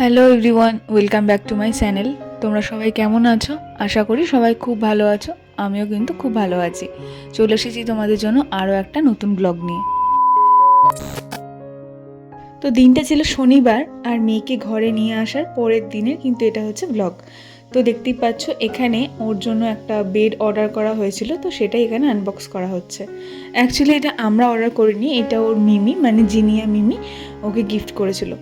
Hello everyone welcome back to my channel তোমরা সবাই কেমন আছো? আশা করি সবাই খুব ভালো আছো। আমিও কিন্তু খুব ভালো আছি। চলে এসেছি তোমাদের জন্য আরও একটা নতুন ব্লগ নিয়ে। তো দিনটা ছিল শনিবার আর মেয়েকে ঘরে নিয়ে আসার পরের দিনের কিন্তু এটা হচ্ছে ব্লগ তো দেখতেই পাচ্ছ, এখানে ওর জন্য একটা বেড অর্ডার করা হয়েছিল, তো সেটাই এখানে আনবক্স করা হচ্ছে। অ্যাকচুয়ালি এটা আমরা অর্ডার করিনি, এটা ওর মিমি মানে জিনিয়া মিমি, ওকে গিফট করেছিল।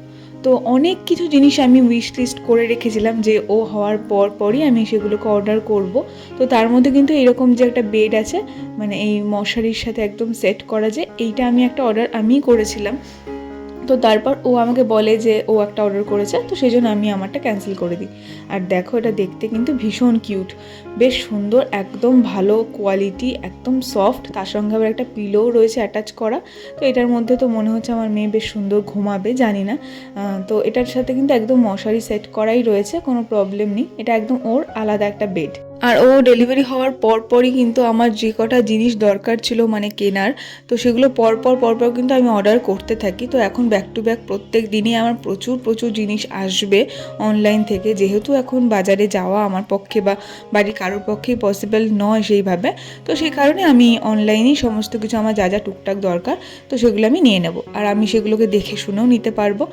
তো অনেক কিছু জিনিস আমি উইশ লিস্ট করে রেখেছিলাম যে ও হওয়ার পর পরই আমি সেগুলোকে অর্ডার করব। তো তার মধ্যে কিন্তু এরকম যে একটা বেড আছে মানে এই মশারির সাথে একদম সেট করা যে এইটা আমি একটা অর্ডার আমিই করেছিলাম। তো তারপর ও আমাকে বলে যে ও একটা অর্ডার করেছে, তো সেই জন্য আমি আমারটা ক্যান্সেল করে দিই। আর দেখো এটা দেখতে কিন্তু ভীষণ কিউট বেশ সুন্দর, একদম ভালো কোয়ালিটি একদম সফট তার সঙ্গে আবার একটা পিলোও রয়েছে অ্যাটাচ করা। তো এটার মধ্যে তো মনে হচ্ছে আমার মেয়ে বেশ সুন্দর ঘুমাবে, জানি না। তো এটার সাথে কিন্তু একদম মশারি সেট করাই রয়েছে, কোনো প্রবলেম নেই। এটা একদম ওর আলাদা একটা বেড আর ও ডেলিভারি হওয়ার পর পরই কিন্তু আমার যে কটা জিনিস দরকার ছিল মানে কেনার, তো সেগুলো পরপর পরপর কিন্তু আমি অর্ডার করতে থাকি। তো এখন ব্যাক টু ব্যাক প্রত্যেক দিনই আমার প্রচুর প্রচুর জিনিস আসবে অনলাইন থেকে। যেহেতু এখন বাজারে যাওয়া আমার পক্ষে বা বাড়ির কারোর পক্ষেই পসিবল নয় সেইভাবে। তো সেই কারণে আমি অনলাইনেই সমস্ত কিছু, আমার যা যা টুকটাক দরকার, তো সেগুলো আমি নিয়ে নেব। আর আমি সেগুলোকে দেখে শুনেও নিতে পারব।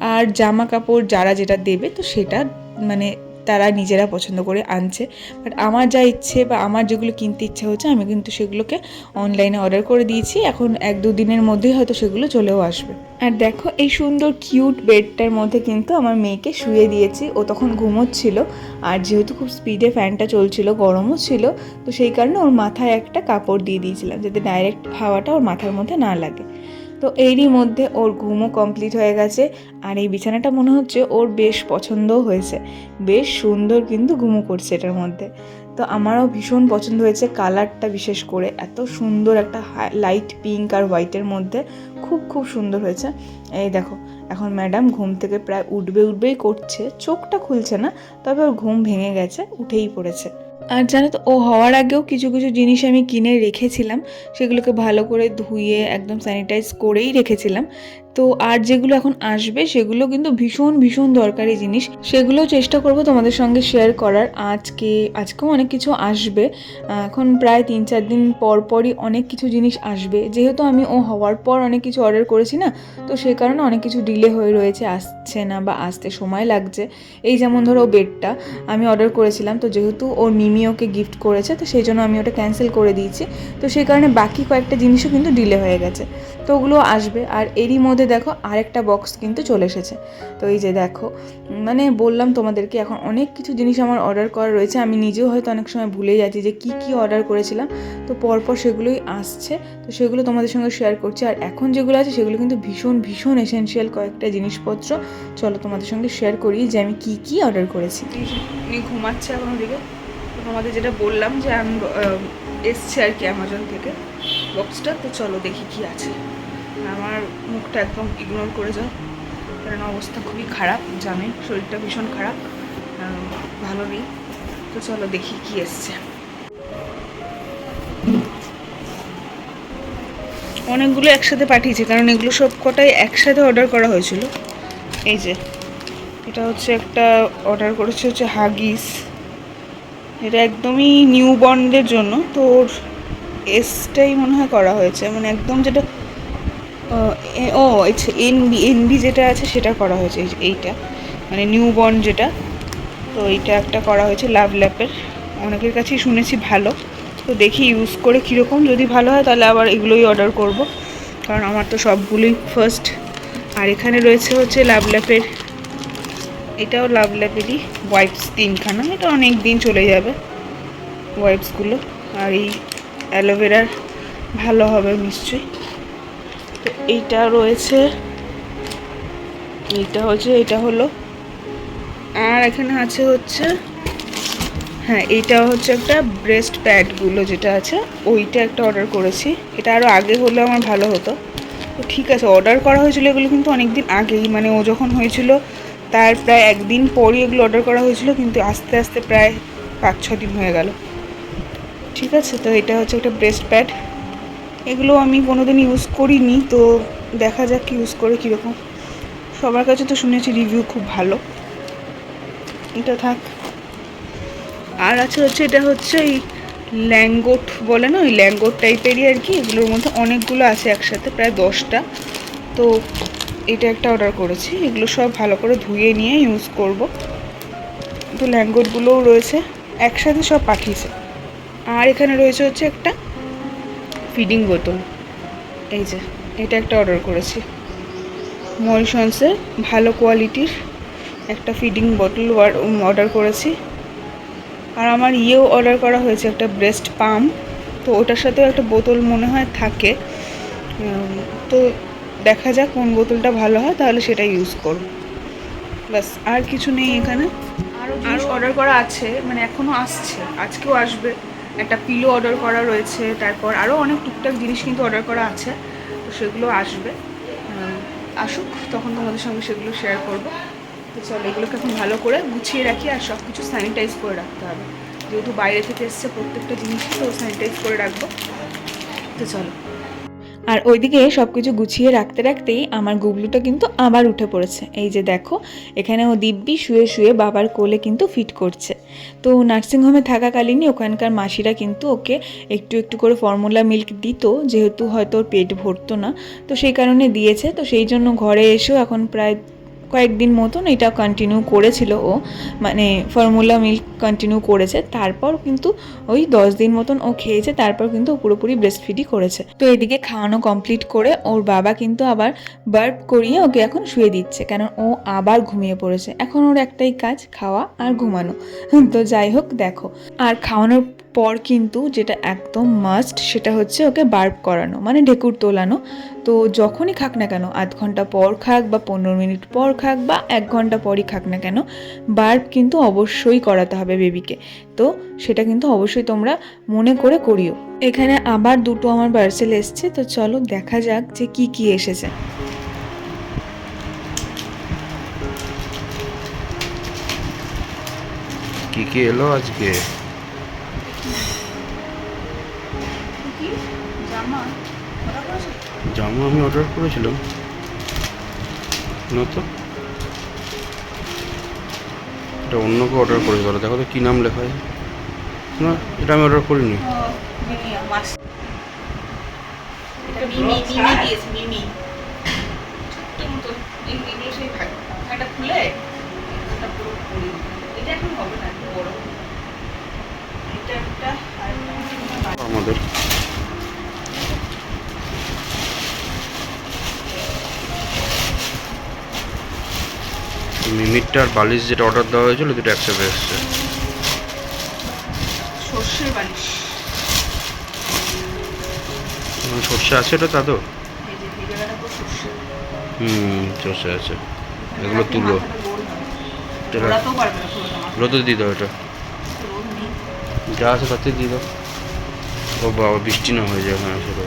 আর জামা কাপড় যারা যেটা দেবে, তো সেটা মানে তারা নিজেরা পছন্দ করে আনছে। বাট আমার যা ইচ্ছে বা আমার যেগুলো কিনতে ইচ্ছে হচ্ছে, আমি কিন্তু সেগুলোকে অনলাইনে অর্ডার করে দিয়েছি। এখন এক দু দিনের মধ্যেই হয়তো সেগুলো চলেও আসবে। আর দেখো, এই সুন্দর কিউট বেডটার মধ্যে কিন্তু আমার মেয়েকে শুয়ে দিয়েছি। ও তখন ঘুমোচ্ছিল। আর যেহেতু খুব স্পিডে ফ্যানটা চলছিল, গরমও ছিল, তো সেই কারণে ওর মাথায় একটা কাপড় দিয়ে দিয়েছিলাম, যাতে ডাইরেক্ট হাওয়াটা ওর মাথার মধ্যে না লাগে। তো এরই মধ্যে ওর ঘুমও কমপ্লিট হয়ে গেছে। আর এই বিছানাটা মনে হচ্ছে ওর বেশ পছন্দও হয়েছে। বেশ সুন্দর কিন্তু ঘুমো করছে এটার মধ্যে। তো আমারও ভীষণ পছন্দ হয়েছে কালারটা বিশেষ করে। এত সুন্দর একটা লাইট পিঙ্ক আর হোয়াইটের মধ্যে খুব খুব সুন্দর হয়েছে। এই দেখো, এখন ম্যাডাম ঘুম থেকে প্রায় উঠবে, উঠবেই করছে। চোখটা খুলছে না, তবে ওর ঘুম ভেঙে গেছে, উঠেই পড়েছে। আর জানো তো, ও হওয়ার আগেও কিছু কিছু জিনিস আমি কিনে রেখেছিলাম, সেগুলোকে ভালো করে ধুয়ে একদম স্যানিটাইজ করেই রেখেছিলাম। তো আর যেগুলো এখন আসবে, সেগুলো কিন্তু ভীষণ ভীষণ দরকারি জিনিস। সেগুলো চেষ্টা করব তোমাদের সঙ্গে শেয়ার করার। আজকে, আজকেও অনেক কিছু আসবে। এখন প্রায় তিন চার দিন পর পরই অনেক কিছু জিনিস আসবে। যেহেতু আমি ও হওয়ার পর অনেক কিছু অর্ডার করেছি না, তো সে কারণে অনেক কিছু ডিলে হয়ে রয়েছে, আসছে না বা আসতে সময় লাগছে। এই যেমন ধরো বেডটা আমি অর্ডার করেছিলাম, তো যেহেতু ওর মিমি ওকে গিফট করেছে, তো সেই জন্য আমি ওটা ক্যান্সেল করে দিয়েছি। তো সেই কারণে বাকি কয়েকটা জিনিসও কিন্তু ডিলে হয়ে গেছে। তো ওগুলো আসবে। আর এরই মধ্যে দেখো আরেকটা বক্স কিন্তু চলে এসেছে। তো এই যে দেখো মানে বললাম তোমাদেরকে, এখন অনেক কিছু জিনিস আমার অর্ডার করা রয়েছে। আমি নিজেও হয়তো অনেক সময় ভুলে যাচ্ছি যে কি কি অর্ডার করেছিলাম। তো পরপর সেগুলোই আসছে। তো সেগুলো তোমাদের সঙ্গে শেয়ার করছি। আর এখন যেগুলো আছে, সেগুলো কিন্তু ভীষণ ভীষণ এসেনশিয়াল কয়েকটা জিনিসপত্র। চলো তোমাদের সঙ্গে শেয়ার করি যে আমি কি কি অর্ডার করেছি। উনি ঘুমাচ্ছে এখন ওদিকে। তো তোমাদের যেটা বললাম যে আমি এসছে আর কি অ্যামাজন থেকে বক্সটা তো চলো দেখি কি আছে। আমার মুখটা একদম ইগনোর করে যাও। কারণ অবস্থা খুবই খারাপ, জানেন, শরীরটা ভীষণ খারাপ। ভালো নেই। তো চলো দেখি কি এসছে। অনেকগুলো একসাথে পাঠিয়েছে, কারণ এগুলো সব কটাই একসাথে অর্ডার করা হয়েছিল। এই যে, এটা হচ্ছে একটা অর্ডার করেছে হচ্ছে হাগিস। এটা একদমই নিউ বন্ডের জন্য। তো ওর এসটাই মনে হয় করা হয়েছে। মানে একদম যেটা ও এনবি এনবি যেটা আছে সেটা করা হয়েছে এইটা মানে নিউ বর্ন যেটা, তো এইটা একটা করা হয়েছে লাভ ল্যাপের অনেকের কাছেই শুনেছি ভালো, তো দেখি ইউজ করে কীরকম, যদি ভালো হয় তাহলে আবার এগুলোই অর্ডার করব, কারণ আমার তো সবগুলোই ফার্স্ট আর এখানে রয়েছে হচ্ছে লাভ ল্যাপের এটাও লাভ ল্যাপেরই ওয়াইপস তিনখানা, এটা অনেক দিন চলে যাবে ওয়াইপসগুলো আর এই অ্যালোভেরার ভালো হবে নিশ্চয়ই। এইটা রয়েছে। এইটা হচ্ছে এটা হলো। আর এখানে আছে হচ্ছে হ্যাঁ এইটা হচ্ছে একটা ব্রেস্ট প্যাডগুলো যেটা আছে, ওইটা একটা অর্ডার করেছি। এটা আরও আগে হলে আমার ভালো হতো। তো ঠিক আছে অর্ডার করা হয়েছিল এগুলো কিন্তু অনেক দিন আগেই। মানে ও যখন হয়েছিল, তার প্রায় একদিন পরই এগুলো অর্ডার করা হয়েছিল, কিন্তু আস্তে আস্তে প্রায় পাঁচ ছ দিন হয়ে গেল। ঠিক আছে, তো এটা হচ্ছে একটা ব্রেস্ট প্যাড এগুলো আমি কোনোদিন ইউজ করিনি, তো দেখা যাক ইউজ করে কীরকম। সবার কাছে তো শুনেছি রিভিউ খুব ভালো। এটা থাক। আর আছে হচ্ছে, এটা হচ্ছে এই ল্যাঙ্গোট বলে না, ওই ল্যাঙ্গোট টাইপেরই আর কি, এগুলোর মধ্যে অনেকগুলো আছে একসাথে, প্রায় দশটা। তো এটা একটা অর্ডার করেছি, এগুলো সব ভালো করে ধুয়ে নিয়ে ইউজ করব। তো ল্যাঙ্গোটগুলোও রয়েছে, একসাথে সব পাঠিয়েছে। আর এখানে রয়েছে হচ্ছে একটা ফিডিং বোতল। এই যে, এটা একটা অর্ডার করেছি। মরিশনসের ভালো কোয়ালিটির একটা ফিডিং বোতল অর্ডার করেছি। আর আমার ইয়েও অর্ডার করা হয়েছে একটা ব্রেস্ট পাম্প তো ওটার সাথেও একটা বোতল মনে হয় থাকে। তো দেখা যাক কোন বোতলটা ভালো হয়, তাহলে সেটা ইউজ করব। ব্যাস, আর কিছু নেই এখানে। আরও আরও অর্ডার করা আছে মানে এখনও আসছে, আজকেও আসবে। একটা পিলো অর্ডার করা রয়েছে, তারপর আরও অনেক টুকটাক জিনিস কিন্তু অর্ডার করা আছে, তো সেগুলো আসবে। আসুক, তখন তোমাদের সঙ্গে সেগুলো শেয়ার করব। তো চলো, এগুলোকে এখন ভালো করে গুছিয়ে রাখি আর সব কিছু স্যানিটাইজ করে রাখতে হবে। যেহেতু বাইরে থেকে এসছে প্রত্যেকটা জিনিসই তো স্যানিটাইজ করে রাখব। তো চলো। আর ওইদিকে সব কিছু গুছিয়ে রাখতে রাখতেই আমার গুগলুটা কিন্তু আবার উঠে পড়েছে। এই যে দেখো এখানে ও দিব্যি শুয়ে শুয়ে বাবার কোলে কিন্তু ফিট করছে। তো নার্সিংহোমে থাকাকালীনই ওখানকার মাসিরা কিন্তু ওকে একটু একটু করে ফর্মুলা মিল্ক দিত, যেহেতু হয়তো ওর পেট ভরতো না। তো সেই কারণে দিয়েছে। তো সেই জন্য ঘরে এসেও এখন প্রায় কয়েকদিন মতন এটা কন্টিনিউ করেছিল ও। মানে ফর্মুলা মিল্ক কন্টিনিউ করেছে, তারপর কিন্তু ওই দশ দিন মতন ও খেয়েছে, তারপর কিন্তু পুরোপুরি ব্রেস্ট ফিডই করেছে। তো এদিকে খাওয়ানো কমপ্লিট করে ওর বাবা কিন্তু আবার বার্প করিয়ে ওকে এখন শুয়ে দিচ্ছে কারণ ও আবার ঘুমিয়ে পড়েছে। এখন ওর একটাই কাজ, খাওয়া আর ঘুমানো। তো যাই হোক, দেখো। আর খাওয়ানোর পর কিন্তু যেটা একদম মাস্ট সেটা হচ্ছে ওকে বার্ব করানো মানে ঢেকুর তোলানো। তো যখনই খাক না কেন, আধ ঘণ্টা পর খাক বা পনেরো মিনিট পর খাক বা এক ঘণ্টা পরই খাক না কেন, বার্ব কিন্তু অবশ্যই করাতে হবে বেবিকে। তো সেটা কিন্তু অবশ্যই তোমরা মনে করে করিও। এখানে আবার দুটো আমার পার্সেল এসছে, তো চলো দেখা যাক যে কি কি এসেছে। কি কি এলো আজকে? জামা আমি অর্ডার করেছিলাম। না তো। এটা অন্য কেউ অর্ডার করেছে বলো। দেখো তো কী নাম লেখা আছে। না এটা আমি অর্ডার করিনি। এটা মিমি মিমি দিয়েছে মিমি ছোট্ট মতো এই- এগুলো সেই ভাগ- ভাগটা খুলে এটা পুরো পরি এটা এখন হবে না একটু বড় এটা একটা আর বালিশ যেটা অর্ডার দেওয়া হয়েছিল দুটো একসাথে এসছে। সর্ষের বালিশ। সর্ষে আছে এটা তা তো হুম সর্ষে আছে। এগুলো তুলো। রোদে দিয়ে দাও এটা। যা আছে তাতে দিয়ে দাও। ও বাবা বৃষ্টি না হয়ে যায় হ্যাঁ সেটা।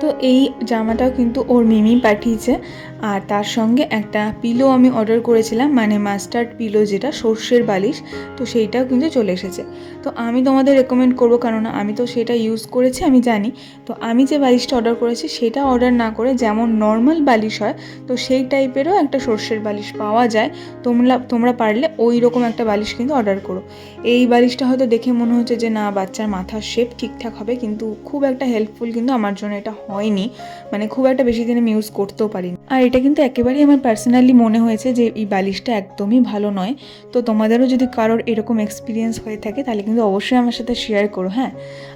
তো এই জামাটাও কিন্তু ওর মিমি পাঠিয়েছে। আর তার সঙ্গে একটা পিলো আমি অর্ডার করেছিলাম মানে মাস্টার্ড পিলো যেটা, সর্ষের বালিশ, তো সেইটাও কিন্তু চলে এসেছে। তো আমি তোমাদের রেকমেন্ড করব, কেননা আমি তো সেটা ইউজ করেছি, আমি জানি। তো আমি যে বালিশটা অর্ডার করেছি, সেটা অর্ডার না করে যেমন নর্মাল বালিশ হয়, তো সেই টাইপেরও একটা সর্ষের বালিশ পাওয়া যায়। তোমরা তোমরা পারলে ওই রকম একটা বালিশ কিন্তু অর্ডার করো। এই বালিশটা হয়তো দেখে মনে হচ্ছে যে, না, বাচ্চার মাথার শেপ ঠিকঠাক হবে। কিন্তু খুব একটা হেল্পফুল কিন্তু আমার জন্য এটা হয়নি। মানে খুব একটা বেশি দিন আমি ইউজ করতেও পারিনি। আর এটা কিন্তু একেবারেই আমার পার্সোনালি মনে হয়েছে যে এই বালিশটা একদমই ভালো নয়। তো তোমাদেরও যদি কারোর এরকম এক্সপিরিয়েন্স হয়ে থাকে, তাহলে কিন্তু অবশ্যই আমার সাথে শেয়ার করো হ্যাঁ?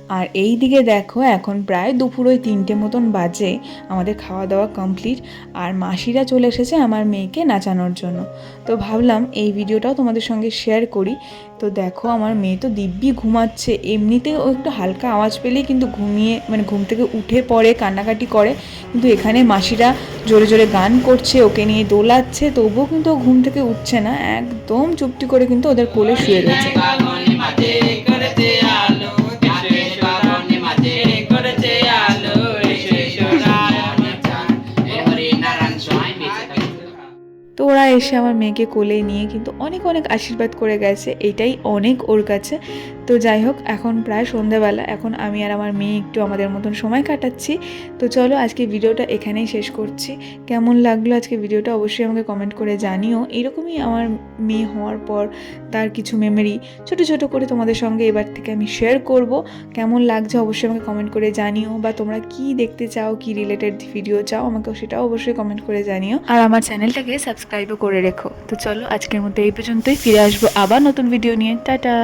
আর এই দিকে দেখো, এখন প্রায় দুপুর ওই তিনটে মতন বাজে, আমাদের খাওয়া দাওয়া কমপ্লিট আর মাসিরা চলে এসেছে আমার মেয়েকে নাচানোর জন্য। তো ভাবলাম এই ভিডিওটাও তোমাদের সঙ্গে শেয়ার করি। তো দেখো, আমার মেয়ে তো দিব্যি ঘুমাচ্ছে। এমনিতে ও একটু হালকা আওয়াজ পেলেই কিন্তু ঘুমিয়ে মানে ঘুম থেকে উঠে পড়ে, কান্নাকাটি করে। কিন্তু এখানে মাসিরা জোরে জোরে গান করছে, ওকে নিয়ে দোলাচ্ছে, তবুও কিন্তু ও ঘুম থেকে উঠছে না। একদম চুপটি করে কিন্তু ওদের কোলে শুয়ে রয়েছে। তো ওরা এসে আমার মেয়েকে কোলে নিয়ে কিন্তু অনেক অনেক আশীর্বাদ করে গেছে, এটাই অনেক ওর কাছে। তো যাই হোক, এখন প্রায় সন্ধ্যাবেলা এখন আমি আর আমার মেয়ে একটু আমাদের মতন সময় কাটাচ্ছি। তো চলো আজকে ভিডিওটা এখানেই শেষ করছি। কেমন লাগল আজকে ভিডিওটা অবশ্যই আমাকে কমেন্ট করে জানিও। এরকমই আমার মেয়ে হওয়ার পর তার কিছু মেমরি ছোট ছোট করে তোমাদের সঙ্গে এবার থেকে আমি শেয়ার করব। কেমন লাগছে অবশ্যই আমাকে কমেন্ট করে জানিও, বা তোমরা কি দেখতে চাও, কি রিলেটেড ভিডিও চাও আমাকে সেটাও অবশ্যই কমেন্ট করে জানিও। আর আমার চ্যানেলটাকে সাবস্ক্রাইবও করে রেখো। তো চলো আজকের মতো এই পর্যন্তই। ফিরে আসব আবার নতুন ভিডিও নিয়ে। টাটা!